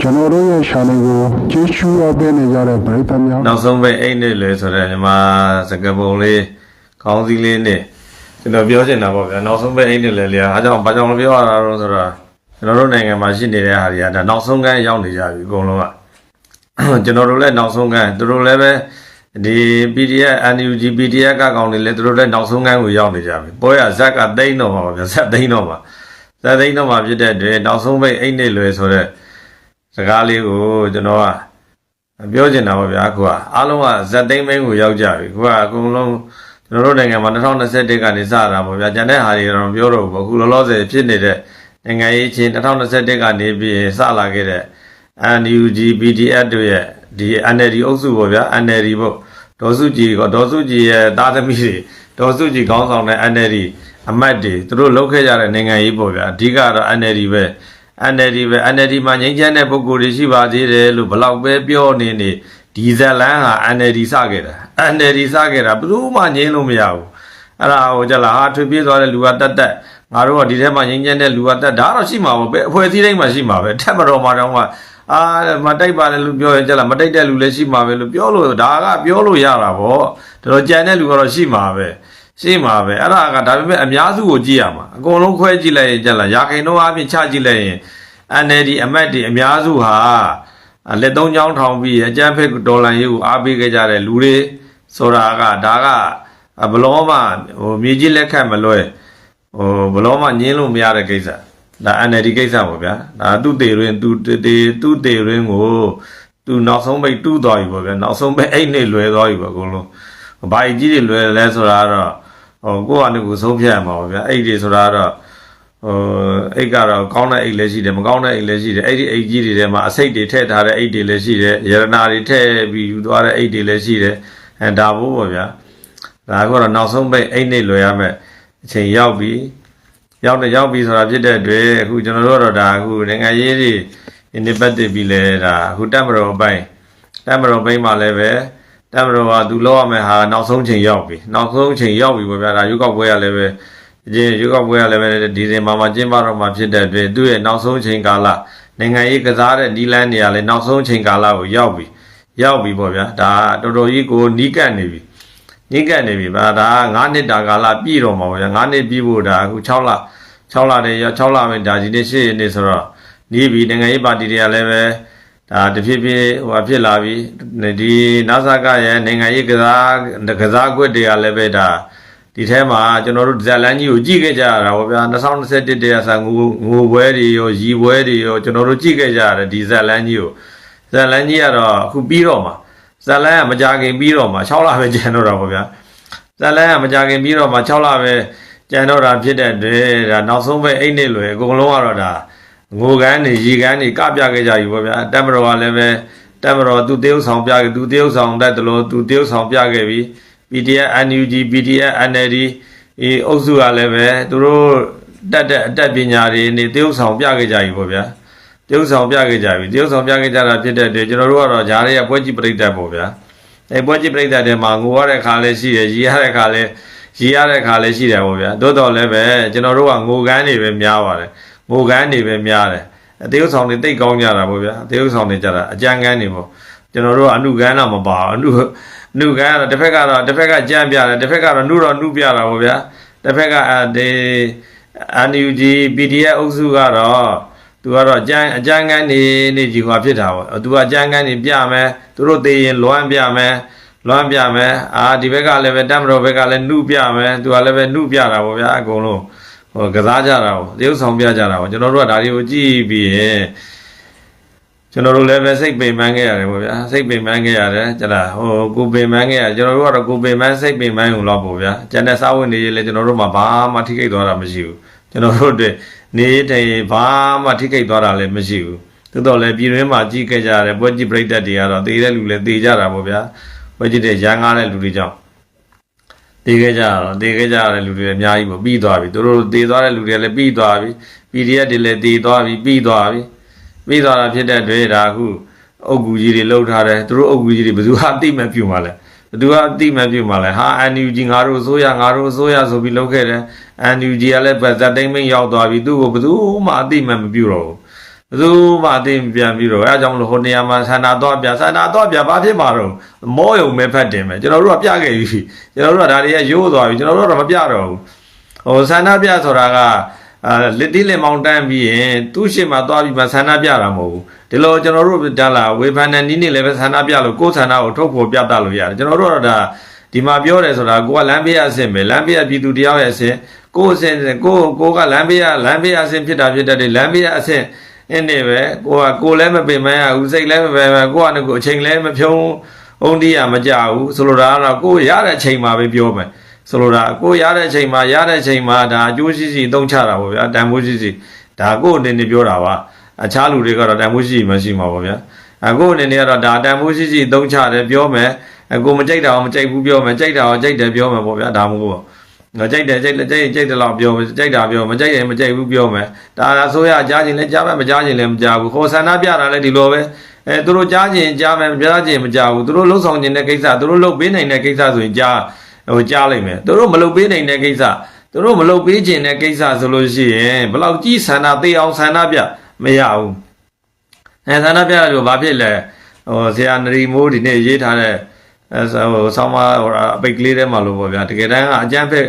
ကျွန်တော်တို့ရဲ့ channel ကိုကြည့်ရှုအပ်ပေးနေကြတဲ့ပရိသတ်များနောက်ဆုံးပဲအိတ်နဲ့လဲဆိုတော့ညီမစကပုံလေးခေါင်းစည်းလေးနဲ့ကျွန်တော်ပြောချင်တာပေါ့ဗျာနောက်ဆုံးပဲအိတ်နဲ့လဲလေအားကြောင့်ဘာကြောင့်မပြောရတာတော့ဆိုတော့ကျွန်တော်တို့နိုင်ငံမှာရှိနေတဲ့ဟာတွေကဒါနောက်ဆုံးကန်းရောက်နေကြပြီအကုန်လုံးကကျွန်တော်တို့လည်းနောက်ဆုံးကန်းသူတို့လည်းပဲဒီ PDF NUG PDF ကကောင်တွေလည်းသူတို့လည်းနောက်ဆုံးကန်းကိုရောက်နေကြပြီပွဲရဇက်ကသိန်းတော့မှာပါဗျာဇက်သိန်းတော့မှာဇက်သိန်းတော့မှာဖြစ်တဲ့အတွက်နောက်ဆုံးပဲအိတ်နဲ့လွယ်ဆိုတော့ စကားလေးကိုကျွန်တော်ကပြောချင်တာပါဗျာအခုကအားလုံးကဇက်သိမ်းမင်းကိုရောက်ကြပြီခုကအကုန်လုံးကျွန်တော်တို့နိုင်ငံမှာ2021ကနေစတာပေါ့ဗျာကျန်တဲ့ဟာတွေတော့မပြောတော့ဘူးအခုလောလောဆယ်ဖြစ်နေတဲ့နိုင်ငံရေးချင်း2021ကနေပြီးစလာခဲ့တဲ့ NUG PDF တို့ရဲ့ဒီ NLD အုပ်စုပေါ့ဗျာ NLD ပေါ့ဒေါ်စုကြည်ကဒေါ်စုကြည်ရဲ့တာသမီတွေဒေါ်စုကြည်ခေါင်းဆောင်တဲ့ NLD အမတ်တွေသူတို့လှုပ်ခဲ့ကြတဲ့နိုင်ငံရေးပေါ့ဗျာအဓိကတော့ NLD ပဲ NLD ပဲ NLD မှာငြိမ်းချမ်းတဲ့ပုံကိုယ်တွေရှိပါသေးတယ်လို့ဘလောက်ပဲပြောနေနေဒီဇက်လန်းဟာ NLD စခဲ့တာ NLD စခဲ့တာဘယ်သူမှငြင်းလို့မရဘူးအဲ့ဒါဟိုကြလားဟာထွေပြေးသွားတဲ့လူကတက်တက်ငါတို့ကဒီထဲမှာငြိမ်းချမ်းတဲ့လူကတက်ဒါတော့ရှိမှာပေါ့ပဲအဖွဲ့အစည်းတိုင်းမှာရှိမှာပဲထက်မတော်မှာတော့မှအာမတိုက်ပါနဲ့လူပြောရင်ကြလားမတိုက်တဲ့လူလည်းရှိမှာပဲလို့ပြောလို့ဒါကပြောလို့ရတာပေါ့တော်ကြံတဲ့လူကတော့ရှိမှာပဲ ရှင်းပါပဲအဲ့ဒါကဒါပေမဲ့အများစုကိုကြည့်ရမှာအကုန်လုံးခွဲကြည့်လိုက်ရင်ကြက်လာရာခိုင်နှုန်းအပြင်ချကြည့်လိုက်ရင် NLD အမတ်တွေအများစုဟာလက်သုံးချောင်းထောင်ပြီးအကြမ်းဖက်ဒေါ်လာရေးကိုအားပေးခဲ့ကြတဲ့လူတွေဆိုတာကဒါကဘလောမှဟိုမြေကြီးလက်ခတ်မလွဲဟိုဘလောမှညင်းလို့မရတဲ့ကိစ္စဒါ NLD ကိစ္စပေါ့ဗျာဒါသူ့တေရင်းသူတေသူ့တေရင်းကိုသူနောက်ဆုံးပိတ်တူးသွားပြီပေါ့ဗျာနောက်ဆုံးပိတ်အိတ်နဲ့လွယ်သွားပြီပေါ့အကုန်လုံးဘာကြီးတွေလွယ်လဲဆိုတာကတော့ ဟိုကိုယ့်အနေကိုဆုံးဖြတ်ရမှာပါဗျာအိတ်တွေဆိုတာကတော့ဟိုအိတ်ကတော့ကောင်းတဲ့အိတ်လည်းရှိတယ်မကောင်းတဲ့အိတ်လည်းရှိတယ်အဲ့ဒီအိတ်ကြီးတွေထဲမှာအစိတ်တွေထည့်ထားတဲ့အိတ်တွေလည်းရှိတယ်ရတနာတွေထည့်ပြီးယူသွားတဲ့အိတ်တွေလည်းရှိတယ်အဲဒါဘို့ပေါ့ဗျာဒါကတော့နောက်ဆုံးပိတ်အိတ်နဲ့လွယ်ရမယ်အချိန်ရောက်ပြီရောက်တယ်ရောက်ပြီဆိုတာဖြစ်တဲ့အတွက်အခုကျွန်တော်တို့ကတော့ဒါအခုနိုင်ငံရေးတွေနေပတ်တည်ပြီးလဲဒါအခုတက်မတော်အပိုင်းတက်မတော်ဘိန်းမှာလည်းပဲ တမတော်ကသူလောက်ရမယ်ဟာနောက်ဆုံးချိန်ရောက်ပြီနောက်ဆုံးချိန်ရောက်ပြီပေါ့ဗျာဒါရွေးကောက်ပွဲရလည်းပဲအချင်းရွေးကောက်ပွဲရလည်းပဲဒီဇင်ဘာမှာကျင်းပတော့မှာဖြစ်တဲ့အတွက်သူ့ရဲ့နောက်ဆုံးချိန်ကာလနိုင်ငံရေးကစားတဲ့နီလန်းနေရာလေနောက်ဆုံးချိန်ကာလကိုရောက်ပြီရောက်ပြီပေါ့ဗျာဒါတော်တော်ကြီးကိုနီးကပ်နေပြီနီးကပ်နေပြီဗျာဒါ9နှစ်တာကာလပြည့်တော့မှာပေါ့ဗျာ9နှစ်ပြည့်ဖို့ဒါအခု6လ6လတည်းရ6လပဲဒါဒီနေ့8ရက်နေ့ဆိုတော့နီးပြီနိုင်ငံရေးပါတီတွေကလည်းပဲ ဒါတဖြည်းဖြည်းဟိုဖြစ်လာပြီဒီနာဆာကရဲ့နိုင်ငံရေးကစားကစားကွက်တွေကလည်းပဲဒါဒီထဲမှာကျွန်တော်တို့ဇက်လန်းကြီးကိုကြည့်ခဲ့ကြရတာဗောဗျာ2021တည်းကဆန်ငိုငိုပွဲတွေရောရီပွဲတွေရောကျွန်တော်တို့ကြည့်ခဲ့ကြရတယ်ဒီဇက်လန်းကြီးကိုဇက်လန်းကြီးကတော့အခုပြီးတော့မှာဇက်လန်းကမကြခင်ပြီးတော့မှာ6လပဲကျန်တော့တာဗောဗျာဇက်လန်းကမကြခင်ပြီးတော့မှာ6လပဲကျန်တော့တာဖြစ်တဲ့အတွက်ဒါနောက်ဆုံးပဲအိတ်နေလွယ်အကုန်လုံးကတော့ဒါ ငိုကန်းနေရီကန်းနေကပြခဲ့ကြပြီပေါ့ဗျာတက်မတော်ကလည်းပဲတက်မတော်သူတရုပ်ဆောင်ပြခဲ့သူတရုပ်ဆောင်တတ်တယ်လို့သူတရုပ်ဆောင်ပြခဲ့ပြီ PDF NUG PDF NLD အေးအုပ်စုကလည်းပဲသူတို့တက်တဲ့အတက်ပညာတွေနေတရုပ်ဆောင်ပြခဲ့ကြပြီပေါ့ဗျာတရုပ်ဆောင်ပြခဲ့ကြပြီတရုပ်ဆောင်ပြခဲ့ကြတာဖြစ်တဲ့အတွက်ကျွန်တော်တို့ကတော့ဂျားရဲပွဲကြည့်ပြိတ္တပေါ့ဗျာအဲပွဲကြည့်ပြိတ္တတဲ့မှာငိုရတဲ့ခါလည်းရှိတယ်ရီရတဲ့ခါလည်းရီရတဲ့ခါလည်းရှိတယ်ပေါ့ဗျာတိုးတော်လည်းပဲကျွန်တော်တို့ကငိုကန်းနေပဲများပါတယ် ငိုကန်းနေပဲများတယ်အသေးဥဆောင်တွေတိတ်ကောင်းကြတာပေါ့ဗျာအသေးဥဆောင်တွေကြတာအကြမ်းကန်းနေပေါ့ကျွန်တော်တို့ကအနုကန်းတော့မပါဘူးအနုအနုကန်းကတော့တစ်ဖက်ကတော့တစ်ဖက်ကကြမ်းပြတယ်တစ်ဖက်ကတော့နှုတော့နှုပြတာပေါ့ဗျာတစ်ဖက်ကအဲဒီ NUG PDF အုပ်စုကတော့သူကတော့အကြမ်းအကြမ်းကန်းနေနေကြီးဟွာဖြစ်တာပေါ့သူကအကြမ်းကန်းနေပြမယ်သူတို့သေးရင်လွမ်းပြမယ်လွမ်းပြမယ်အာဒီဘက်ကလည်းပဲတက်မတော်ဘက်ကလည်းနှုပြမယ်သူကလည်းပဲနှုပြတာပေါ့ဗျာအကုန်လုံး ဟိုကစားကြတာကိုတရုပ်ဆောင်ပြကြတာကိုကျွန်တော်တို့ကဒါတွေကိုကြည့်ပြီးရင်ကျွန်တော်တို့လည်းပဲစိတ်ပင်ပန်းခဲ့ရတယ်ပေါ့ဗျာစိတ်ပင်ပန်းခဲ့ရတယ်ကြလားဟိုကိုပင်ပန်းခဲ့ရကျွန်တော်တို့ကတော့ကိုပင်ပန်းစိတ်ပင်ပန်းုံတော့ပေါ့ဗျာကျန်တဲ့စာဝင်နေရေးလည်းကျွန်တော်တို့မှဘာမှထိခိုက်သွားတာမရှိဘူးကျွန်တော်တို့တွေနေတိုင်ဘာမှထိခိုက်သွားတာလည်းမရှိဘူးသို့တော်လည်းပြည်တွင်းမှာကြည့်ခဲ့ကြရတယ်ပွဲကြည့်ပြိတ္တတွေကတော့တေးတဲ့လူလည်းတေးကြတာပေါ့ဗျာပွဲကြည့်တဲ့ရန်ကားတဲ့လူတွေကြောင့် တည်ခဲ့ကြတော့တည်ခဲ့ကြတဲ့လူတွေလည်းအများကြီးပေါ့ပြီးသွားပြီသူတို့တည်သွားတဲ့လူတွေလည်းပြီးသွားပြီ PDF တွေလည်းတည်သွားပြီပြီးသွားပြီပြီးသွားတာဖြစ်တဲ့အတွက်ဒါအခုအုတ်ကူကြီးတွေလှုပ်ထားတယ်သူတို့အုတ်ကူကြီးတွေဘယ်သူဟာအတိမပြုတ်မှလဲဘယ်သူဟာအတိမပြုတ်မှလဲဟာ NUG ငါတို့အစိုးရငါတို့အစိုးရဆိုပြီးလှုပ်ခဲ့တယ် NUG ကလည်းဗဇတ်တိမ့်မင်းရောက်သွားပြီသူ့ကိုဘယ်သူမှအတိမမပြုတ်တော့ဘူး ဘယ်သူမှအသိမပြန်ပြီးတော့အဲအကြောင့်မလို့ဟိုနေရာမှာဆန္ဒတော့ပြဆန္ဒတော့ပြဘာဖြစ်မှာတော့မောယုံမဲဖတ်တင်မယ်ကျွန်တော်တို့ကပြခဲ့ပြီကျွန်တော်တို့ကဒါတွေကရိုးသွားပြီကျွန်တော်တို့ကတော့မပြတော့ဘူးဟိုဆန္ဒပြဆိုတာကအာလက်တိလက်မောင်းတန်းပြီးရင်သူ့ရှေ့မှာသွားပြီးမှဆန္ဒပြတာမဟုတ်ဘူးဒီလိုကျွန်တော်တို့တလာဝေဖန်တဲ့နီးနေလည်းပဲဆန္ဒပြလို့ကိုယ်ဆန္ဒကိုထုတ်ဖော်ပြသလို့ရတယ်ကျွန်တော်တို့ကတော့ဒါဒီမှာပြောတယ်ဆိုတာကိုကလမ်းပေးရအဆင့်ပဲလမ်းပေးရပြည်သူတယောက်ရဲ့အဆင့်ကိုယ်အဆင့်ကိုကိုကလမ်းပေးရလမ်းပေးရအဆင့်ဖြစ်တာဖြစ်တတ်တယ်လမ်းပေးရအဆင့် အင်းနေပဲကိုကကိုလည်းမပင်မရဘူးစိတ်လည်းမပင်မကိုကလည်းကိုအချိန်လည်းမဖြုံးအောင်တီးရမကြဘူးဆိုလိုတာကတော့ကိုရတဲ့အချိန်မှာပဲပြောမယ်ဆိုလိုတာကိုရတဲ့အချိန်မှာရတဲ့အချိန်မှာဒါအကျိုးရှိရှိသုံးချတာပေါ့ဗျာတန်ဖိုးရှိရှိဒါကိုအနေနဲ့ပြောတာပါအခြားလူတွေကတော့တန်ဖိုးရှိရှိမရှိမှာပေါ့ဗျာအကိုအနေနဲ့ကတော့ဒါတန်ဖိုးရှိရှိသုံးချတယ်ပြောမယ်အကိုမကြိုက်တာအောင်မကြိုက်ဘူးပြောမယ်ကြိုက်တာအောင်ကြိုက်တယ်ပြောမယ်ပေါ့ဗျာဒါမှမဟုတ် ငါကြိုက်တယ်ကြိုက်တယ်ကြိုက်ကြိုက်တယ်လို့ပြောကြိုက်တာပြောမကြိုက်ရင်မကြိုက်ဘူးပြောမယ်ဒါအဆိုရကြားခြင်းလည်းကြားမယ်မကြားခြင်းလည်းမကြားဘူးခေါ်ဆန္ဒပြတာလည်းဒီလိုပဲအဲသူတို့ကြားခြင်းကြားမယ်မကြားခြင်းမကြားဘူးသူတို့လှုပ်ဆောင်ခြင်းတဲ့ကိစ္စသူတို့လှုပ်ပေးနိုင်တဲ့ကိစ္စဆိုရင်ကြားဟိုကြားလိုက်မယ်သူတို့မလှုပ်ပေးနိုင်တဲ့ကိစ္စသူတို့မလှုပ်ပေးခြင်းတဲ့ကိစ္စဆိုလို့ရှိရင်ဘယ်လောက်ကြီးဆန္ဒသေးအောင်ဆန္ဒပြမရဘူးအဲဆန္ဒပြလို့ဘာဖြစ်လဲဟိုဆရာနရီမိုးဒီနေ့ရေးထားတဲ့ အဲဟိုဆောင်းမဟိုအပိတ်ကလေးထဲမှာလို့ပေါ့ဗျာတကယ်တမ်းကအကျန်းဖက်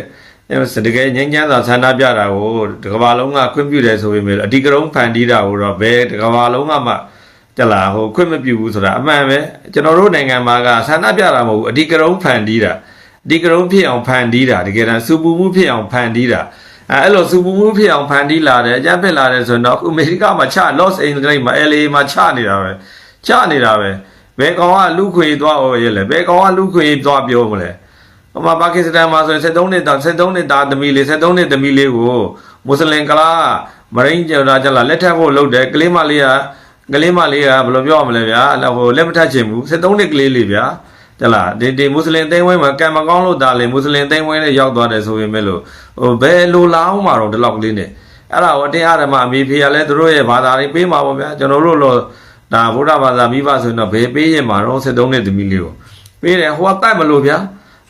တကယ်ငញ្ញမ်းသာဆန္ဒပြတာကိုတကဘာလုံးကခွင့်ပြုတယ်ဆိုပေမဲ့အဓိကရုံးဖန်တီးတာကိုတော့ဘယ်တကဘာလုံးကမှကြလာဟိုခွင့်မပြုဘူးဆိုတာအမှန်ပဲကျွန်တော်တို့နိုင်ငံမှာကဆန္ဒပြတာမဟုတ်ဘူးအဓိကရုံးဖန်တီးတာအဓိကရုံးဖြစ်အောင်ဖန်တီးတာတကယ်တမ်းစူပူမှုဖြစ်အောင်ဖန်တီးတာအဲအဲ့လိုစူပူမှုဖြစ်အောင်ဖန်တီးလာတယ်အကြမ်းဖက်လာတယ်ဆိုတော့အခုအမေရိကမှာချ Los Angeles မှာ LA မှာချနေတာပဲချနေတာပဲ ဘယ်ကောင်ကလူခွေသွားဩရဲလဲဘယ်ကောင်ကလူခွေသွားပြောမလဲဟိုမှာပါကစ္စတန်မှာဆိုရင်73နှစ်တာ73နှစ်တာသမီးလေး73နှစ်သမီးလေးကိုမွတ်စလင်ကလာမရင်းကျော်တာကြလာလက်ထပ်ဖို့လုပ်တယ်ကလေးမလေးကကလေးမလေးကဘယ်လိုပြောရမလဲဗျာအဲ့ဟိုလက်မထပ်ချင်ဘူး73နှစ်ကလေးလေးဗျာကြလာဒီဒီမွတ်စလင်သိန်းဝင်းမှာကံမကောင်းလို့ဒါလေမွတ်စလင်သိန်းဝင်းနဲ့ရောက်သွားတယ်ဆိုရင်ပဲလို့ဟိုဘယ်လိုလာအောင်မှာတော့ဒီလောက်ကလေးနဲ့အဲ့ဒါဟိုအတင်းအဓမ္မအမိဖေကလည်းသူတို့ရဲ့ဘာသာတွေပေးမှာပေါ့ဗျာကျွန်တော်တို့လို့ ဒါဗုဒ္ဓဘာသာမိဘဆိုရင်တော့ဘယ်ပေးရင်မှာတော့73နှစ်သမီးလေးကိုပေးတယ်ဟိုကတတ်မလို့ဗျာ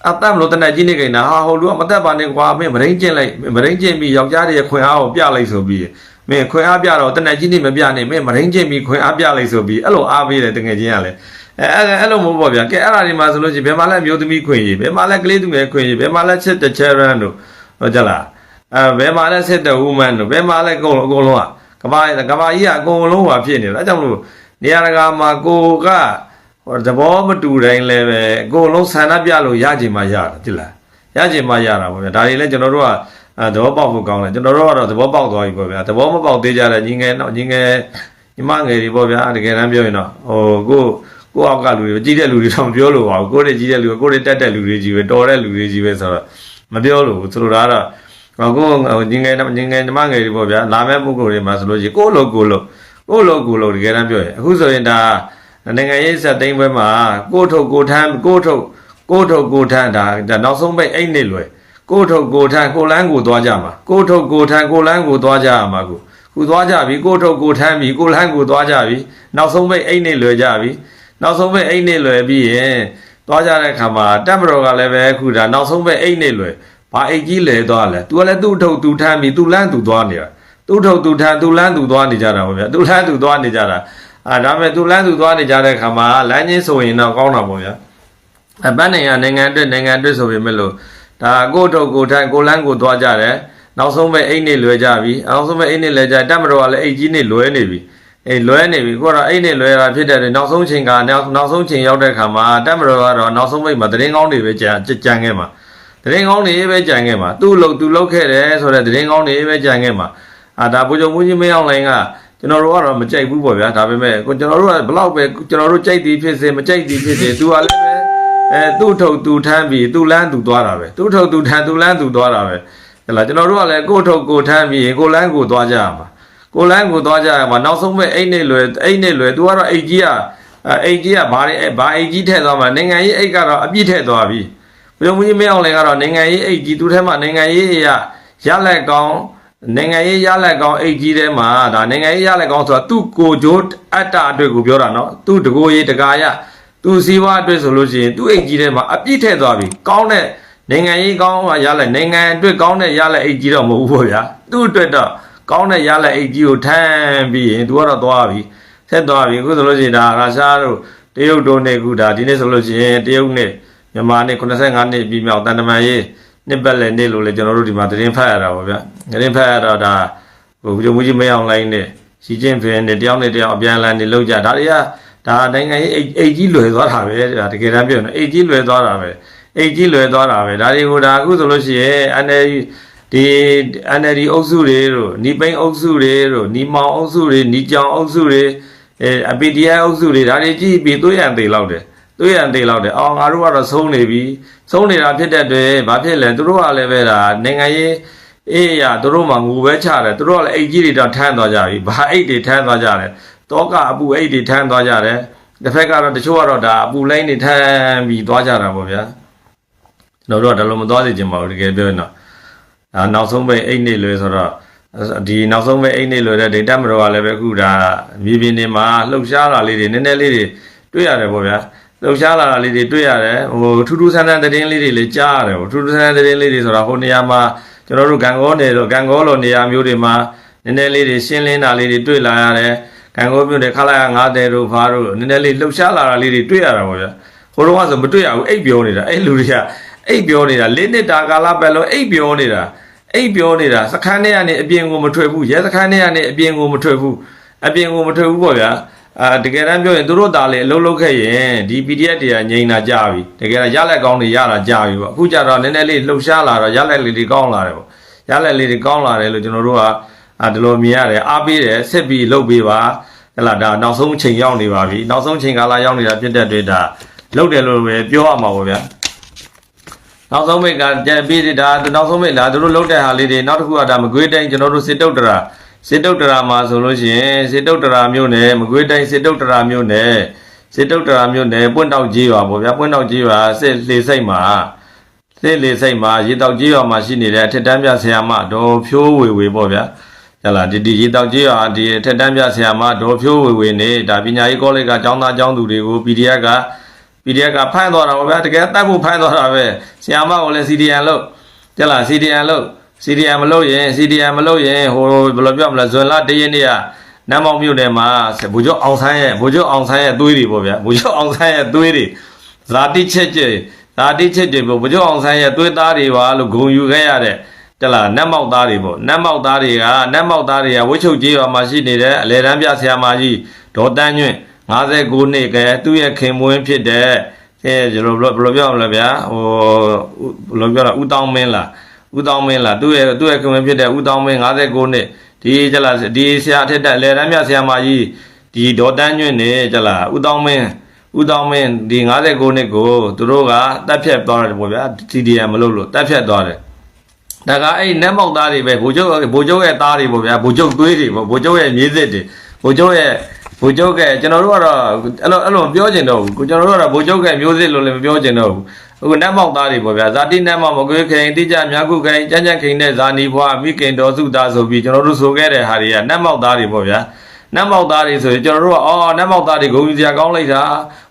အသက်မလို့တနက်ကြီးနေကိန်းတာဟာဟိုလူကမသက်ပါနဲ့ကွာမင်းမရင်းကျင့်လိုက်မရင်းကျင့်ပြီးယောက်ျားတွေရဲ့ခွင်အားကိုပြလိုက်ဆိုပြီးမင်းခွင်အားပြတော့တနက်ကြီးနေမပြနဲ့မင်းမရင်းကျင့်ပြီးခွင်အားပြလိုက်ဆိုပြီးအဲ့လိုအားပေးတယ်တကယ်ချင်းကလည်းအဲအဲ့အဲ့လိုမဟုတ်ပါဗျာကဲအဲ့ဒါဒီမှာဆိုလို့ရှိရင်ဘယ်မှာလဲမျိုးသမီးခွင်ကြီးဘယ်မှာလဲကလေးသူငယ်ခွင်ကြီးဘယ်မှာလဲချစ်တဲ့ချယ်ရန်တို့ဟုတ်ကြလားအဲဘယ်မှာလဲစစ်တဲ့ဝူမန်တို့ဘယ်မှာလဲအကုန်လုံးအကုန်လုံးကကဘာကဘာကြီးကအကုန်လုံးဟာဖြစ်နေတယ်အဲကြောင့်မလို့ နေရာတကာမှာကိုကဟိုသဘောမတူတိုင်းလည်းပဲအကုန်လုံးဆန္ဒပြလို့ရကြင်မှရတာတိလားရကြင်မှရတာပေါ့ဗျာဒါတွေလည်းကျွန်တော်တို့ကအဲသဘောပေါက်ဖို့ကောင်းတယ်ကျွန်တော်တို့ကတော့သဘောပေါက်သွားပြီပေါ့ဗျာသဘောမပေါက်သေးကြတဲ့ညီငယ်တော့ညီငယ်ညီမငယ်တွေပေါ့ဗျာတကယ်တမ်းပြောရင်တော့ဟိုကိုကိုအောက်ကလူတွေကြီးတဲ့လူတွေတော့မပြောလို့ပါဘူးကိုတွေကြီးတဲ့လူကိုတွေတက်တဲ့လူတွေကြီးပဲတော်တဲ့လူတွေကြီးပဲဆိုတော့မပြောလို့ဘူးဆိုလိုတာကတော့ဟိုကိုညီငယ်ညီငယ်ညီမငယ်တွေပေါ့ဗျာလာမဲ့ပုဂ္ဂိုလ်တွေမှာဆိုလို့ရှိရင်ကိုလိုကိုလို ကိုလိုကိုလိုတကယ်တမ်းပြောရင်အခုဆိုရင်ဒါနိုင်ငံရေးဆက်သိမ်းပွဲမှာကိုထုတ်ကိုထမ်းကိုထုတ်ကိုထုတ်ကိုထမ်းဒါဒါနောက်ဆုံးပိတ်အိတ်နေလွယ်ကိုထုတ်ကိုထမ်းကိုလန်းကိုသွားကြမှာကိုထုတ်ကိုထမ်းကိုလန်းကိုသွားကြရမှာကိုခုသွားကြပြီကိုထုတ်ကိုထမ်းပြီကိုလန်းကိုသွားကြပြီနောက်ဆုံးပိတ်အိတ်နေလွယ်ကြပြီနောက်ဆုံးပိတ်အိတ်နေလွယ်ပြီးရင်သွားကြတဲ့ခါမှာတက်မတော်ကလည်းပဲခုဒါနောက်ဆုံးပိတ်အိတ်နေလွယ်ဘာအိတ်ကြီးလဲသွားလဲ तू ကလည်းသူ့ထုတ်သူထမ်းပြီ तू လန်းသူသွားနေတာ သူ့ထုတ်သူထမ်းသူလန်းသူသွားနေကြတာပေါ့ဗျာ तू လန်းသူသွားနေကြတာအာဒါပေမဲ့သူလမ်းသူသွားနေကြတဲ့ခါမှာလမ်းချင်းဆိုရင်တော့ကောင်းတာပေါ့ဗျာအပန်းနိုင်ငံနိုင်ငံအတွက်နိုင်ငံအတွက်ဆိုပေမဲ့လို့ဒါကိုယ့်ထုတ်ကိုယ်ထိုင်ကိုယ်လမ်းကိုသွားကြတယ်နောက်ဆုံးပဲအိတ်နေလွယ်ကြပြီနောက်ဆုံးပဲအိတ်နေလွယ်ကြတက်မတော်ကလည်းအိတ်ကြီးနေလွယ်နေပြီအေးလွယ်နေပြီကိုကတော့အိတ်နေလွယ်တာဖြစ်တဲ့အတွက်နောက်ဆုံးချိန်ကနောက်နောက်ဆုံးချိန်ရောက်တဲ့ခါမှာတက်မတော်ကတော့နောက်ဆုံးပိတ်မှာသတင်းကောင်းတွေပဲကြံကြံခဲ့မှာသတင်းကောင်းတွေပဲကြံခဲ့မှာသူ့လို့သူ့လောက်ခဲ့တယ်ဆိုတဲ့သတင်းကောင်းတွေပဲကြံခဲ့မှာ အာဒါပူကြုံမှုကြီးမင်းအောင်လိုင်းကကျွန်တော်တို့ကတော့မကြိုက်ဘူးပေါ့ဗျာဒါပေမဲ့ကိုကျွန်တော်တို့ကဘလောက်ပဲကျွန်တော်တို့ကြိုက်သည်ဖြစ်စေမကြိုက်သည်ဖြစ်စေ तू ကလည်းပဲအဲသူ့ထုတ်သူထမ်းပြီးသူ့လန်းသူသွားတာပဲသူ့ထုတ်သူထမ်းသူ့လန်းသူသွားတာပဲဟဲ့လားကျွန်တော်တို့ကလည်းကိုယ့်ထုတ်ကိုထမ်းပြီးရင်ကိုယ်လန်းကိုသွားကြရမှာကိုယ်လန်းကိုသွားကြရမှာနောက်ဆုံးပဲအိတ်နဲ့လွယ်အိတ်နဲ့လွယ် तू ကတော့အိတ်ကြီးကအိတ်ကြီးကဘာလဲဘာအိတ်ကြီးထည့်သွားမှာနိုင်ငံရေးအိတ်ကတော့အပြည့်ထည့်သွားပြီဘုံမကြီးမင်းအောင်လည်းကတော့နိုင်ငံရေးအိတ်ကြီးသူထဲမှာနိုင်ငံရေးအရာရလက်ကောင်း နိုင်ငံရေးရလက်ကောင်းအိတ်ကြီးထဲမှာဒါနိုင်ငံရေးရလက်ကောင်းဆိုတာသူ့ကိုကြိုးအတ္တအတွက်ကိုပြောတာနော်သူ့တကိုယ်ရေးတကာရသူ့စီးပွားအတွက်ဆိုလို့ရှိရင်သူ့အိတ်ကြီးထဲမှာအပြည့်ထည့်သွားပြီကောင်းတဲ့နိုင်ငံရေးကောင်းရလက်နိုင်ငံအတွက်ကောင်းတဲ့ရလက်အိတ်ကြီးတော့မဟုတ်ဘူးပေါ့ဗျာသူ့အတွက်တော့ကောင်းတဲ့ရလက်အိတ်ကြီးကိုထမ်းပြီးရင် तू ကတော့သွားပြီဆက်သွားပြီအခုဆိုလို့ရှိရင်ဒါရုရှားတို့တရုတ်တို့နဲ့အခုဒါဒီနေ့ဆိုလို့ရှိရင်တရုတ်နဲ့မြန်မာနဲ့85နှစ်ပြည်မြောက်တန်တမန်ရေး နှစ်ပတ်လည်နေ့လို့လေကျွန်တော်တို့ဒီမှာသတင်းဖတ်ရတာပေါ့ဗျသတင်းဖတ်ရတော့ဒါဟိုဘုံမူကြီးမရောက်လိုက်နဲ့စီကျင့်ဖင်နဲ့တယောက်နဲ့တယောက်အပြန်အလှန်နေလောက်ကြဒါတွေကဒါနိုင်ငံရေးအိတ်အိတ်ကြီးလွယ်သွားတာပဲဒါတကယ်တမ်းပြောရင်အိတ်ကြီးလွယ်သွားတာပဲအိတ်ကြီးလွယ်သွားတာပဲဒါတွေကိုဒါအခုဆိုလို့ရှိရင် NLD ဒီ NLD အုပ်စုတွေတို့နီပိန်အုပ်စုတွေတို့နီမောင်အုပ်စုတွေနီကြောင်အုပ်စုတွေအဲ APDI အုပ်စုတွေဒါတွေကြည့်ပြီးသွေးရန်သေးလောက်တယ် သွေးရန်သေးလောက်တယ်အော်ငါတို့ကတော့ဆုံးနေပြီဆုံးနေတာဖြစ်တဲ့အတွက်ဘာဖြစ်လဲသူတို့ကလည်းပဲဒါနိုင်ငံရေးအေးရသူတို့မှငူပဲချတယ်သူတို့ကလည်းအိတ်ကြီးတွေတော့ထမ်းသွားကြပြီဘာအိတ်တွေထမ်းသွားကြတယ်တောကအပူအိတ်တွေထမ်းသွားကြတယ်တစ်ဖက်ကတော့တချို့ကတော့ဒါအပူလိုင်းတွေထမ်းပြီးသွားကြတာပေါ့ဗျာကျွန်တော်တို့ကဒါလိုမသွားစေချင်ပါဘူးတကယ်ပြောရင်တော့ဒါနောက်ဆုံးပဲအိတ်နေလွယ်ဆိုတော့ဒီနောက်ဆုံးပဲအိတ်နေလွယ်တဲ့ဒိတ်တမတော်ကလည်းပဲခုဒါမြေပြင်တွေမှာလှုပ်ရှားလာလေးတွေနည်းနည်းလေးတွေတွေ့ရတယ်ပေါ့ဗျာ လှုပ်ရှားလာတာလေးတွေတွေ့ရတယ်ဟိုထူးထူးဆန်းဆန်းသတင်းလေးတွေလည်းကြားရတယ်ပေါ့ထူးထူးဆန်းဆန်းသတင်းလေးတွေဆိုတာဟိုနေရာမှာကျွန်တော်တို့ဂံကောနေတော့ဂံကောလိုနေရာမျိုးတွေမှာနည်းနည်းလေးတွေရှင်းလင်းတာလေးတွေတွေ့လာရတယ်ဂံကောမျိုးတွေခလာရ90တို့ဘာတို့နည်းနည်းလေးလှုပ်ရှားလာတာလေးတွေတွေ့ရတာပေါ့ဗျာဟိုတော့ကဆိုမတွေ့ရဘူးအိတ်ပြောနေတာအဲ့လူတွေကအိတ်ပြောနေတာလေးနှစ်တာကာလပတ်လုံးအိတ်ပြောနေတာအိပ်ပြောနေတာစခန်းထဲကနေအပြင်ကိုမထွက်ဘူးရဲစခန်းထဲကနေအပြင်ကိုမထွက်ဘူးအပြင်ကိုမထွက်ဘူးပေါ့ဗျာ အာတကယ်တမ်းပြောရင်သူတို့သားလေအလုံးလုံးခဲ့ရင်ဒီ PDF တွေကငြိမ်တာကြာပြီတကယ်တော့ရလက်ကောင်းတွေရတာကြာပြီပေါ့အခုကျတော့နည်းနည်းလေးလှုပ်ရှားလာတော့ရလက်လေးတွေကောင်းလာတယ်ပေါ့ရလက်လေးတွေကောင်းလာတယ်လို့ကျွန်တော်တို့ကအာဒီလိုမြင်ရတယ်အားပေးတယ်ဆက်ပြီးလှုပ်ပေးပါဟဲ့လားဒါနောက်ဆုံးချိန်ရောက်နေပါပြီနောက်ဆုံးချိန်ကာလရောက်နေတာဖြစ်တဲ့အတွက်ဒါလှုပ်တယ်လို့ပဲပြောရမှာပေါ့ဗျာနောက်ဆုံးမိတ်ကကြံပြီးဒါနောက်ဆုံးမိတ်လာသူတို့လုတ်တဲ့ဟာလေးတွေနောက်တစ်ခုကဒါမကွေးတိုင်းကျွန်တော်တို့စစ်တုတ်တရာ စစ်တုတ်တရာမှာဆိုလို့ရှိရင်စစ်တုတ်တရာမြို့နယ်မကွေးတိုင်းစစ်တုတ်တရာမြို့နယ်စစ်တုတ်တရာမြို့နယ်ပွင့်တောက်ကြီးရွာပေါ့ဗျာပွင့်တောက်ကြီးရွာစစ်လေစိတ်မှာစစ်လေစိတ်မှာရေတောက်ကြီးရွာမှာရှိနေတဲ့အထက်တန်းပြဆရာမဒေါ်ဖြိုးဝေဝေပေါ့ဗျာဟလာဒီဒီရေတောက်ကြီးရွာဒီအထက်တန်းပြဆရာမဒေါ်ဖြိုးဝေဝေနေဒါပညာရေးကောလိပ်ကကျောင်းသားကျောင်းသူတွေကို PDF က PDF ကဖမ်းသွားတာပေါ့ဗျာတကယ်တတ်ဖို့ဖမ်းသွားတာပဲဆီယာမကိုလည်း CDN လို့ကြက်လား CDN လို့ CDN မလို့ရင် CDN မလို့ရင်ဟိုဘယ်လိုပြောမလဲဇွန်လတရက်နေ့ကနမ်းမောင်မြို့နယ်မှာဘူကျော်အောင်ဆန်းရဲ့ဘူကျော်အောင်ဆန်းရဲ့သွေးတွေပေါ့ဗျာဘူကျော်အောင်ဆန်းရဲ့သွေးတွေဇာတိချက်ကျဇာတိချက်ကျဘူကျော်အောင်ဆန်းရဲ့သွေးသားတွေပါလို့ဂုံယူခဲ့ရတဲ့တလားနတ်မောက်သားတွေပေါ့နတ်မောက်သားတွေကနတ်မောက်သားတွေကဝှချုပ်ကြီးရွာမှာရှိနေတဲ့အလေတန်းပြဆရာမကြီးဒေါ်တန်းညွန့်59နှစ်ကဲသူ့ရဲ့ခင်မွင်းဖြစ်တဲ့အဲကျွန်တော်ဘယ်လိုပြောမလဲဗျာဟိုဘယ်လိုပြောလဲဦးတောင်းမင်းလား ဦးတောင်းမင်းလားသူ့ရဲ့သူ့ရဲ့ခင်မွင်းဖြစ်တဲ့ဦးတောင်းမင်း59နှစ်ဒီကြလားဒီဆရာအထက်တက်လေတန်းပြဆရာမကြီးဒီဒေါ်တန်းညွန့်နေကြလားဦးတောင်းမင်းဦးတောင်းမင်းဒီ59နှစ်ကိုသူတို့ကတက်ဖြတ်သွားတယ်ပေါ့ဗျာ TDM မလုပ်လို့တက်ဖြတ်သွားတယ်ဒါကအဲ့နတ်မောက်သားတွေပဲဘိုလ်ချုပ်ဘိုလ်ချုပ်ရဲ့သားတွေပေါ့ဗျာဘိုလ်ချုပ်သွေးတွေပေါ့ဘိုလ်ချုပ်ရဲ့မြေးစစ်တွေဘိုလ်ချုပ်ရဲ့ဘိုလ်ချုပ်ကကျွန်တော်တို့ကတော့အဲ့လိုအဲ့လိုမပြောချင်တော့ဘူးကိုကျွန်တော်တို့ကတော့ဘိုလ်ချုပ်ကမျိုးစစ်လို့လည်းမပြောချင်တော့ဘူး အခုနတ်မောက်သားတွေပေါ့ဗျာဇာတိနတ်မောက်မကွေးခင်တိကြမြတ်ခုခင်ကြမ်းကြမ်းခင်တဲ့ဇာနီဘွားမိခင်တော်စုသားဆိုပြီးကျွန်တော်တို့ဆိုခဲ့တဲ့ဟာတွေကနတ်မောက်သားတွေပေါ့ဗျာနတ်မောက်သားတွေဆိုရင်ကျွန်တော်တို့ကအော်နတ်မောက်သားတွေဂုံယူစရာကောင်းလိုက်တာ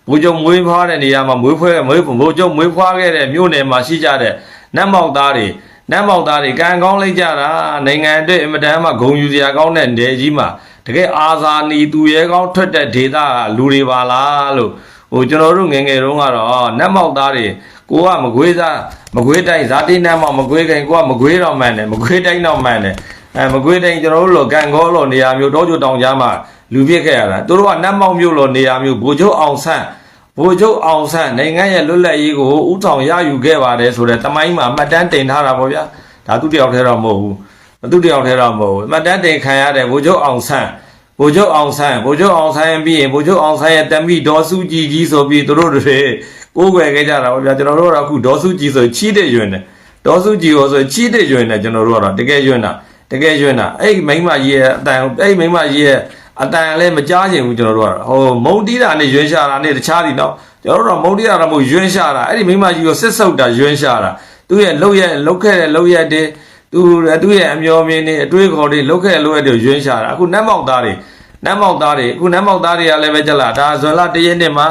ဘိုလ်ချုပ်မွေးဖွားတဲ့နေရာမှာမွေးဖွားမွေးဘိုလ်ချုပ်မွေးဖွားခဲ့တဲ့မြို့နယ်မှာရှိကြတဲ့နတ်မောက်သားတွေနတ်မောက်သားတွေကံကောင်းလိုက်ကြတာနိုင်ငံအတွက်အင်မတန်မှဂုံယူစရာကောင်းတဲ့နေကြီးမှာတကယ်အာဇာနည်သူရဲကောင်းထွက်တဲ့ဒေသကလူတွေပါလားလို့ဟိုကျွန်တော်တို့ငယ်ငယ်တုန်းကတော့နတ်မောက်သားတွေ ကိုကမကွေးစားမကွေးတိုင်းဇာတိနတ်မောက်မကွေးခင်ကိုကမကွေးတော့မှန်တယ်မကွေးတိုင်းတော့မှန်တယ်အဲမကွေးတိုင်းကျွန်တော်တို့လိုကံကောလိုနေရာမျိုးတောကျတောင်ကြားမှာလူပြစ်ခဲ့ရတာသူတို့ကနတ်မောက်မျိုးလိုနေရာမျိုးဘိုလ်ချုပ်အောင်ဆန်းဗိုလ်ချုပ်အောင်ဆန်းနိုင်ငံရဲ့လွတ်လပ်ရေးကိုဥဆောင်ရယူခဲ့ပါတယ်ဆိုတဲ့တမိုင်းမှာမှတ်တမ်းတင်ထားတာပေါ့ဗျာဒါသူတယောက်တည်းတော့မဟုတ်ဘူးသူတယောက်တည်းတော့မဟုတ်ဘူးမှတ်တမ်းတင်ခံရတဲ့ဗိုလ်ချုပ်အောင်ဆန်းဗိုလ်ချုပ်အောင်ဆန်းဗိုလ်ချုပ်အောင်ဆန်းပြီးရင်ဗိုလ်ချုပ်အောင်ဆန်းရဲ့တမိဒေါ်စုကြည်ကြီးဆိုပြီးသူတို့တွေ ကိုးကွယ်ခဲ့ကြတာပေါ့ဗျာကျွန်တော်တို့ကတော့အခုဒေါ်စုကြည်ဆိုချီးတဲ့ရွင်တယ်ဒေါ်စုကြည်ကိုဆိုချီးတဲ့ရွင်တယ်ကျွန်တော်တို့ကတော့တကယ်ရွင်တာတကယ်ရွင်တာအဲ့မိန်းမကြီးရဲ့အတန်အဲ့မိန်းမကြီးရဲ့အတန်လည်းမကြားချင်ဘူးကျွန်တော်တို့ကတော့ဟိုမုံတီးတာနဲ့ရွှင်ရှာတာနဲ့တခြားဒီတော့ကျွန်တော်တို့တော့မုံတီးတာတော့မဟုတ်ရွှင်ရှာတာအဲ့ဒီမိန်းမကြီးကိုစစ်ဆုပ်တာရွှင်ရှာတာသူ့ရဲ့လှုပ်ရက်လှုပ်ခဲ့တဲ့လှုပ်ရက်တွေသူသူ့ရဲ့အမျော်မြင်တွေအတွေးခေါ်တွေလှုပ်ခဲ့တဲ့လှုပ်ရက်တွေရွှင်ရှာတာအခုနတ်မောက်သားတွေနတ်မောက်သားတွေအခုနတ်မောက်သားတွေကလည်းပဲကြလားဒါဇွန်လတရက်နေ့မှာ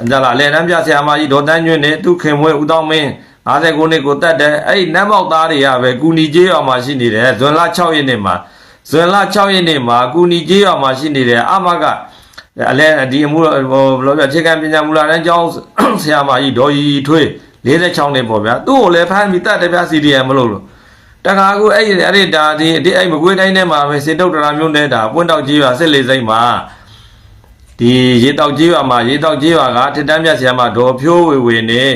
ကြလားလေတန်းပြဆရာမကြီးဒေါ်တန်းညွန့်နဲ့သူခင်မွေးဦးတောင်းမင်း59နှစ်ကိုတတ်တယ်အဲ့ဒီနတ်မောက်သားတွေကပဲကူနီကျေးရွာမှာရှိနေတယ်ဇွန်လ6ရက်နေ့မှာဇဇွန်လ6ရက်နေ့မှာကုနီကျေးရွာမှာရှိနေတဲ့အမကအလဲဒီအမှုဟိုဘယ်လိုပြအခြေခံပညာမူလာတန်းကျောင်းဆရာမကြီးဒေါ်ရီထွေး46နှစ်ပေါ့ဗျာသူ့ကိုလည်းဖမ်းပြီးတတ်တယ်ဗျာ CDM မလို့လို့တခါကူအဲ့ဒီအဲ့ဒီဒါဒီဒီအဲ့မကွေးတိုင်းထဲမှာပဲစေတုတ်တရာမျိုးနဲ့ဒါပွင့်တောက်ကြီးရွာစစ်လေးစိမ့်မှာ ဒီရေတောက်ကြီးရွာမှာရေတောက်ကြီးရွာကတစ်တန်းမြတ်ဆရာမဒေါ်ဖြိုးဝေဝေနဲ့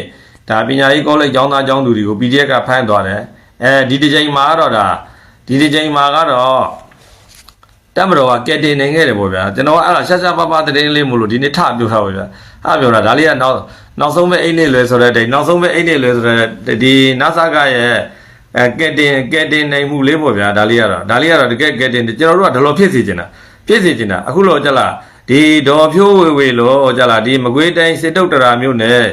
ဒါပညာရေးကောလိပ်ကျောင်းသားကျောင်းသူတွေကို PDF ကဖမ်းသွားတယ်အဲဒီတစ်ချိန်မှာတော့ဒါဒီတစ်ချိန်မှာကတော့တက်မတော်ကကက်တင်နေခဲ့တယ်ပေါ့ဗျာကျွန်တော်ကအဲ့ဒါရှာရှာပါပါသတင်းလေးမို့လို့ဒီနေ့ထပြောထားပါဗျာအပြောတာဒါလေးကနောက်နောက်ဆုံးပဲအိတ်နေလွယ်ဆိုတဲ့တိတ်နောက်ဆုံးပဲအိတ်နေလွယ်ဆိုတဲ့ဒီနာဆာကရဲ့အဲကက်တင်ကက်တင်နိုင်မှုလေးပေါ့ဗျာဒါလေးကတော့ဒါလေးကတော့တကယ်ကက်တင်ကျွန်တော်တို့ကဒီလိုဖြစ်စီချင်တာဖြစ်စီချင်တာအခုလို့ကြလား ဒီဒေါ်ဖြိုးဝေဝေလို့ကြလားဒီမကွေးတိုင်းစစ်တုတ်တရာမြို့နယ်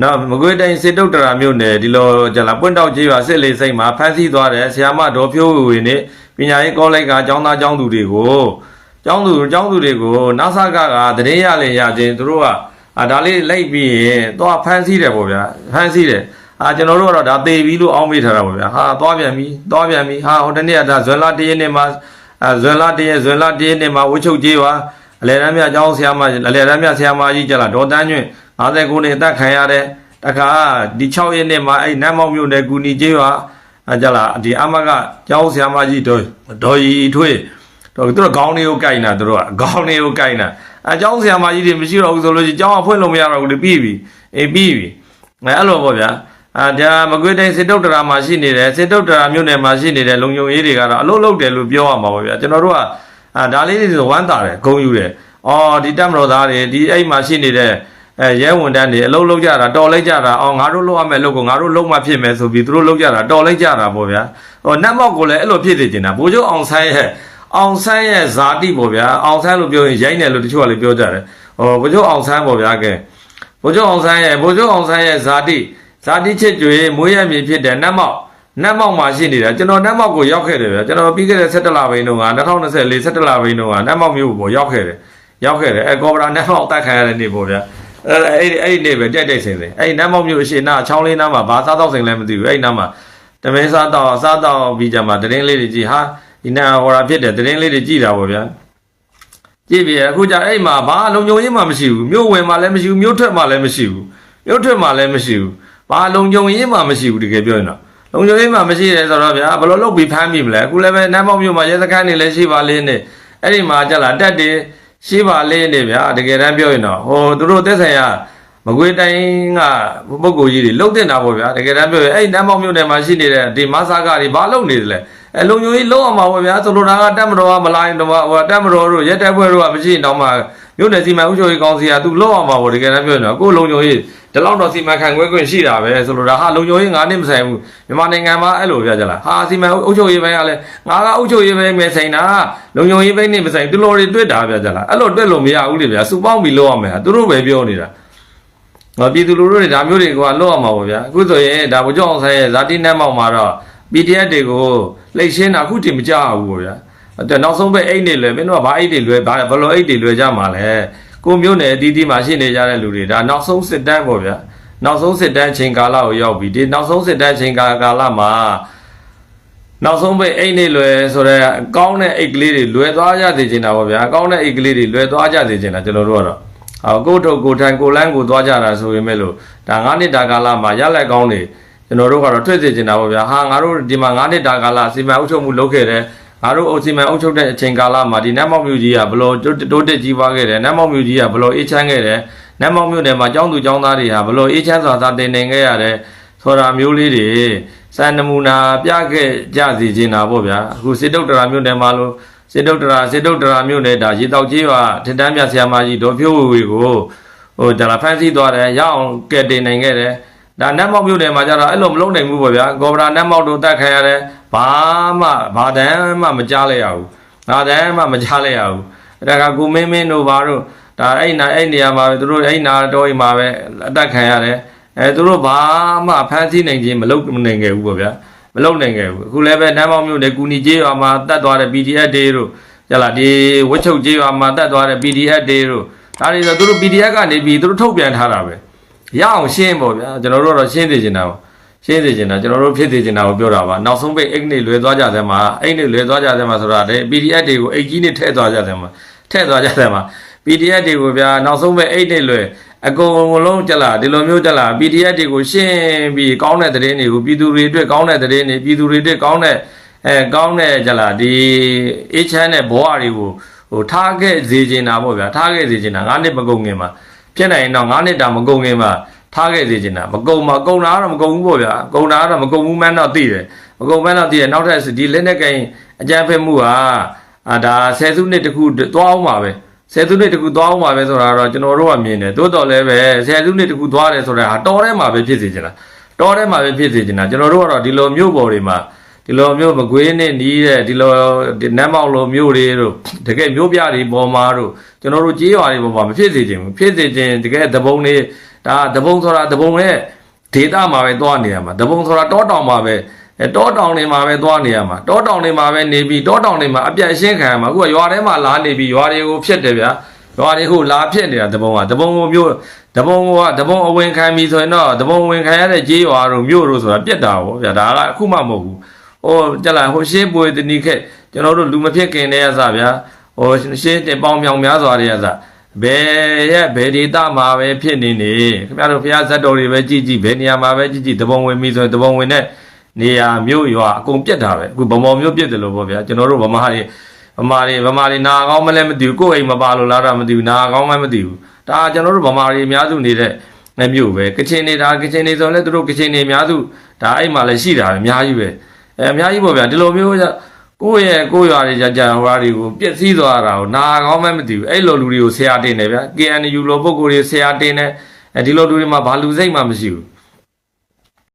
နော်မကွေးတိုင်းစစ်တုတ်တရာမြို့နယ်ဒီလိုကြလားပွင့်တောက်ကြီးပါစစ်လေးစိတ်မှာဖမ်းဆီးသွားတယ်ဆရာမဒေါ်ဖြိုးဝေဝေနဲ့ပညာရေးကောလိပ်ကကျောင်းသားကျောင်းသူတွေကိုကျောင်းသူကျောင်းသူတွေကိုနာဆာကကတရင်ရလေရချင်းသူတို့ကအာဒါလေးလိုက်ပြီးရင်သွားဖမ်းဆီးတယ်ပေါ့ဗျာဖမ်းဆီးတယ်အာကျွန်တော်တို့ကတော့ဒါသေပြီလို့အောင်းမိထားတာပေါ့ဗျာဟာသွားပြန်ပြီသွားပြန်ပြီဟာဟိုတနေ့ကဒါဇွန်လတရက်နေ့မှာအာဇွန်လတရက်ဇွန်လတရက်နေ့မှာဝှချုပ်ကြီးပါ အလယ်တန်းမြကျောင်းဆရာမအလယ်တန်းမြဆရာမကြီးကြလားဒေါ်တန်းညွန့်59နှစ်အသက်ခံရတယ်တခါဒီ6ရက်နေ့မှာအဲ့နမ်းမောက်မြို့နယ်ကူနီကြီးပါအဲကြလားဒီအမကကျောင်းဆရာမကြီးဒေါ်ဒေါ်ရီထွေးတော့သူတို့ခေါင်းတွေကိုကြိုက်နေတာသူတို့ကခေါင်းတွေကိုကြိုက်နေတာအဲကျောင်းဆရာမကြီးတွေမရှိတော့ဘူးဆိုလို့ရှိရင်ကျောင်းကဖွင့်လို့မရတော့ဘူးလေပြီးပြီအေးပြီးပြီအဲအဲ့လိုပေါ့ဗျာအာဒါမကွေးတိုင်းစစ်တုတ်တရာမှာရှိနေတယ်စစ်တုတ်တရာမြို့နယ်မှာရှိနေတဲ့လုံယုံရေးတွေကတော့အလုပ်လုပ်တယ်လို့ပြောရမှာပါဗျာကျွန်တော်တို့က အာဒါလေးတွေဆိုဝမ်းသာတယ်ဂုံယူတယ်အော်ဒီတက်မတော်သားတွေဒီအဲ့မှာရှိနေတဲ့အဲရဲဝန်တန်းတွေအလုပ်လုပ်ကြတာတော်လိုက်ကြတာအော်ငါတို့လုပ်ရမယ်လုပ်ကိုငါတို့လုပ်မှဖြစ်မယ်ဆိုပြီးသူတို့လုပ်ကြတာတော်လိုက်ကြတာပေါ့ဗျာဟိုနတ်မောက်ကိုလည်းအဲ့လိုဖြစ်နေကျင်တာဘိုးချုပ်အောင်ဆိုင်ရဲ့အောင်ဆန်းရဲ့ဇာတိပေါ့ဗျာအောင်ဆန်းလို့ပြောရင်ရိုက်တယ်လို့တချို့ကလည်းပြောကြတယ်ဟောဘိုးချုပ်အောင်ဆန်းပေါ့ဗျာကဲဘိုးချုပ်အောင်ဆန်းရဲ့ဘိုးချုပ်အောင်ဆန်းရဲ့ဇာတိဇာတိချစ်ကြွေမွေးရမြေဖြစ်တဲ့နတ်မောက် နတ်မောက်မှာရှိနေတာကျွန်တော်နတ်မောက်ကိုရောက်ခဲ့တယ်ဗျာကျွန်တော်ပြီးခဲ့တဲ့17လပိုင်းတုန်းက2024 17လပိုင်းတုန်းကနတ်မောက်မြို့ကိုရောက်ခဲ့တယ်ရောက်ခဲ့တယ်အဲကော်ဗရာနတ်မောက်တိုက်ခိုင်ရတဲ့နေ့ပေါ့ဗျာအဲအဲ့ဒီအဲ့ဒီနေ့ပဲတက်တက်ဆင်ဆင်အဲ့ဒီနတ်မောက်မြို့အရှိနာချောင်းလေးနားမှာဘာစားတော့ဆင်လဲမသိဘူးအဲ့ဒီနားမှာတမင်းစားတော့စားတော့ပြီးကြမှာတရင်လေးတွေကြည့်ဟာဒီနာဟောတာဖြစ်တယ်တရင်လေးတွေကြည့်တာပေါ့ဗျာကြည့်ပြီအခုကြအဲ့မှာဘာလုံခြုံရေးမှမရှိဘူးမြို့ဝင်မှလည်းမရှိဘူးမြို့ထွက်မှလည်းမရှိဘူးမြို့ထွက်မှလည်းမရှိဘူးဘာလုံခြုံရေးမှမရှိဘူးတကယ်ပြောရင်တော့ လုံခြုံရေးမှမရှိတယ်ဆိုတော့ဗျာဘယ်လိုလုပ်ပြီးဖမ်းမိမလဲအခုလည်းပဲနတ်မောက်မြို့မှာရဲစခန်းတွေလည်းရှိပါလေနဲ့အဲ့ဒီမှာကြလာတက်တယ်ရှိပါလေနဲ့ဗျာတကယ်တမ်းပြောရင်တော့ဟိုသူတို့သက်ဆိုင်ရာမကွေးတိုင်းကပုဂ္ဂိုလ်ကြီးတွေလှုပ်တင်တာပေါ့ဗျာတကယ်တမ်းပြောရင်အဲ့ဒီနတ်မောက်မြို့နယ်မှာရှိနေတဲ့ဒီမဆာကတွေဘာလုပ်နေသလဲအဲလုံခြုံရေးလုံးအောင်ပါပေါ့ဗျာဆိုလိုတာကတက်မတော်ကမလာရင်တော့ဟိုတက်မတော်တို့ရဲတပ်ဖွဲ့တို့ကမရှိရင်တော့မှမြို့နယ်စီမံဥပဒေကောင်စီကသူလုံးအောင်ပါပေါ့တကယ်တမ်းပြောရင်တော့ကိုယ်လုံခြုံရေး ဒီလောက်တော့စီမံခန့်ခွဲခွင့်ရှိတာပဲဆိုလိုတာဟာလုံခြုံရေးငါနဲ့မဆိုင်ဘူးမြန်မာနိုင်ငံမှာအဲ့လိုပြကြလားဟာစီမံဥပဒေပိုင်းကလည်းငါကဥပဒေပိုင်းပဲဆိုင်တာလုံခြုံရေးပိုင်းနဲ့မဆိုင်သူလိုတွေတွေ့တာပြကြလားအဲ့လိုတွေ့လို့မရဘူးလေဗျာစူပေါင်းပြီးလုံးအောင်မယ်သူတို့ပဲပြောနေတာငါပြည်သူလူထုတွေဒါမျိုးတွေကလွတ်အောင်ပါဗျာအခုဆိုရင်ဒါဗိုလ်ချုပ်အောင်ဆန်းရဲ့ဇာတိနတ်မောက်မှာတော့ PDF တွေကိုလှိတ်ရှင်းတာအခုတည်မကြဘူးဗျာအဲ့နောက်ဆုံးပဲအိတ်နေလွယ်မင်းတို့ကဘာအိတ်တွေလွယ်ဘာဘလို့အိတ်တွေလွယ်ကြမှာလဲ ကိုမျိုးနယ်အတီးတီးမှာရှိနေကြတဲ့လူတွေဒါနောက်ဆုံးစစ်တမ်းပေါ့ဗျာနောက်ဆုံးစစ်တမ်းချိန်ကာလကိုရောက်ပြီဒီနောက်ဆုံးစစ်တမ်းချိန်ကာကာလမှာနောက်ဆုံးပဲအိတ်နေလွယ်ဆိုတော့ကောင်းတဲ့အိတ်ကလေးတွေလွယ်သွားကြစေချင်တာပေါ့ဗျာကောင်းတဲ့အိတ်ကလေးတွေလွယ်သွားကြစေချင်တာကျွန်တော်တို့ကတော့ဟောကိုယ့်ထုတ်ကိုယ်ထိုင်ကိုယ်လန်းကိုသွားကြတာဆိုရင်မဲ့လို့ဒါ9နှစ်တာကာလမှာရက်လက်ကောင်းနေကျွန်တော်တို့ကတော့ထွက်စေချင်တာပေါ့ဗျာဟာငါတို့ဒီမှာ9နှစ်တာကာလစီမံအုပ်ချုပ်မှုလုပ်ခဲ့တယ် ငါတို့အုပ်စီမံအုပ်ချုပ်တဲ့အချိန်ကာလမှာဒီနတ်မောက်မြို့ကြီးကဘလို့တိုးတက်ကြီးပွားခဲ့တယ်နတ်မောက်မြို့ကြီးကဘလို့အေးချမ်းခဲ့တယ်နတ်မောက်မြို့နယ်မှာကျောင်းသူကျောင်းသားတွေဟာဘလို့အေးချမ်းစွာသာတင်နေခဲ့ရတယ်ဆိုတာမျိုးလေးတွေစံနမူနာပြခဲ့ကြစီချင်တာပေါ့ဗျာအခုစစ်တုတ်တရာမြို့နယ်မှာလို့စေတုတ်တရာစေတုတ်တရာမြို့နယ်ဒါရေတောက်ကြီးကထင်တန်းမြဆရာမကြီးဒေါ်ဖြိုးဝေဝေကိုဟိုဒါလာဖန်ဆီးသွားတယ်ရအောင်ကဲတင်နိုင်ခဲ့တယ်ဒါနတ်မောက်မြို့နယ်မှာကျတော့အဲ့လိုမလုံးနိုင်ဘူးပေါ့ဗျာကော်ဗရာနတ်မောက်တို့တက်ခံရတယ် ဘာမှဘာတန်းမှမကြားလိုက်ရဘူးဘာတန်းမှမကြားလိုက်ရဘူးအဲ့ဒါကကိုမင်းမင်းတို့ဘာတို့ဒါအဲ့နာအဲ့နေရာမှာပဲသူတို့အဲ့နာတော့အိမ်မှာပဲအတက်ခံရတယ်အဲသူတို့ဘာမှဖန်ဆီးနိုင်ခြင်းမလုပ်နိုင်ခဲ့ဘူးပေါ့ဗျာမလုံနိုင်ခဲ့ဘူးအခုလည်းပဲနမ်းမောင်မြို့နယ်ကူနီကျေးရွာမှာတတ်သွားတဲ့ PDF တွေတို့ကြလားဒီဝတ်ချုပ်ကျေးရွာမှာတတ်သွားတဲ့ PDF တွေတို့ဒါတွေဆိုသူတို့ PDF ကနေပြီးသူတို့ထုတ်ပြန်ထားတာပဲရအောင်ရှင်းပေါ့ဗျာကျွန်တော်တို့ကတော့ရှင်းသိချင်တာပေါ့ ရှင်းစေချင်တာကျွန်တော်တို့ဖြစ်စေချင်တာကိုပြောတာပါနောက်ဆုံးပိတ်အိတ်နေလွယ်သွားကြတယ်မှာအိတ်နေလွယ်သွားကြတယ်မှာဆိုတာလေ PDF တွေကိုအိတ်ကြီးနဲ့ထည့်သွားကြတယ်မှာထည့်သွားကြတယ်မှာ PDF တွေကိုဗျာနောက်ဆုံးပိတ်အိတ်နေလွယ်အကုန်လုံးကြလားဒီလိုမျိုးကြလား PDF တွေကိုရှင်းပြီးကောင်းတဲ့သတင်းတွေကိုပြည်သူတွေအတွက်ကောင်းတဲ့သတင်းတွေပြည်သူတွေအတွက်ကောင်းတဲ့အဲကောင်းတဲ့ကြလားဒီအေးချမ်းတဲ့ဘဝတွေကိုဟိုထားခဲ့စေချင်တာပေါ့ဗျာထားခဲ့စေချင်တာငါးနှစ်မကုန်ခင်မှာဖြစ်နိုင်ရင်တော့ငါးနှစ်တာမကုန်ခင်မှာ ထားခဲ့စေချင်တာမကုံမကုံတာကတော့မကုံဘူးပေါ့ဗျာကုံတာကတော့မကုံဘူးမှန်းတော့သိတယ်မကုံမှန်းတော့သိတယ်နောက်ထပ်ဒီလက်နဲ့ကိန်းအကြမ်းဖက်မှုဟာအာဒါဆယ်စုနှစ်တခုသွားအောင်ပါပဲဆယ်စုနှစ်တခုသွားအောင်ပါပဲဆိုတာတော့ကျွန်တော်တို့ကမြင်တယ်တိုးတော်လည်းပဲဆယ်စုနှစ်တခုသွားတယ်ဆိုတာဟာတော်ထဲမှာပဲဖြစ်စေချင်တာတော်ထဲမှာပဲဖြစ်စေချင်တာကျွန်တော်တို့ကတော့ဒီလိုမျိုးပေါ်တွေမှာဒီလိုမျိုးမကွေးနဲ့နီးတဲ့ဒီလိုနတ်မောက်လိုမျိုးတွေတို့တကယ်မျိုးပြတွေပေါ်မှာတို့ကျွန်တော်တို့ကြေးရွာတွေပေါ်မှာမဖြစ်စေချင်ဘူးဖြစ်စေချင်တကယ်သဘုံတွေ ဒါတပုံဆိုတာတပုံရဲ့ဒေတာမှာပဲသွားနေရမှာတပုံဆိုတာတောတောင်မှာပဲအဲတောတောင်တွေမှာပဲသွားနေရမှာတောတောင်တွေမှာပဲနေပြီးတောတောင်တွေမှာအပြတ်ရှင်းခံရမှာအခုကရွာထဲမှာလာနေပြီးရွာတွေကိုဖျက်တယ်ဗျာရွာတွေကိုလာဖျက်နေတာတပုံကတပုံကိုမျိုးတပုံကတပုံအဝင်ခံပြီးဆိုရင်တော့တပုံဝင်ခံရတဲ့ကြေးရွာတို့မြို့တို့ဆိုတာပြက်တာပေါ့ဗျာဒါကအခုမှမဟုတ်ဘူးဟိုကြက်လာဟိုရှေးပွေတနီခက်ကျွန်တော်တို့လူမဖြစ်ခင်တည်းကစဗျာဟိုရှေးတင်ပေါင်းမြောင်များစွာတည်းကစ ဘယ်ရဲ့ဘယ်ဒေတာမှာပဲဖြစ်နေနေခင်ဗျားတို့ဘုရားဇတ်တော်တွေပဲကြည်ကြည်ဘယ်နေရာမှာပဲကြည်ကြည်တပုံဝင်ပြီဆိုရင်တပုံဝင်တဲ့နေရာမြို့ရွာအကုန်ပြက်တာပဲအခုဗမော်မြို့ပြက်တယ်လို့ပေါ့ဗျာကျွန်တော်တို့ဗမာတွေဗမာတွေဗမာတွေနာကောင်းမလဲမသိဘူးကိုယ်အိမ်မပါလို့လားတော့မသိဘူးနာကောင်းမှမသိဘူးဒါကျွန်တော်တို့ဗမာတွေအများစုနေတဲ့နေမြို့ပဲကချင်နေတာကချင်နေဆိုရင်လည်းသူတို့ကချင်နေအများစုဒါအဲ့မှာလည်းရှိတာပဲအများကြီးပဲအဲအများကြီးပေါ့ဗျာဒီလိုမျိုး ကိုယ့်ရဲ့ကိုယ့်ရွာတွေကြာကြာဟိုဟာတွေကိုပြက်စီးသွားတာကိုနာကောင်းမှမသိဘူးအဲ့လိုလူတွေကိုဆရာတင်တယ်ဗျာ KNU လိုပုံကိုယ်တွေဆရာတင်တယ်အဲဒီလိုလူတွေမှာဘာလူစိတ်မှမရှိဘူး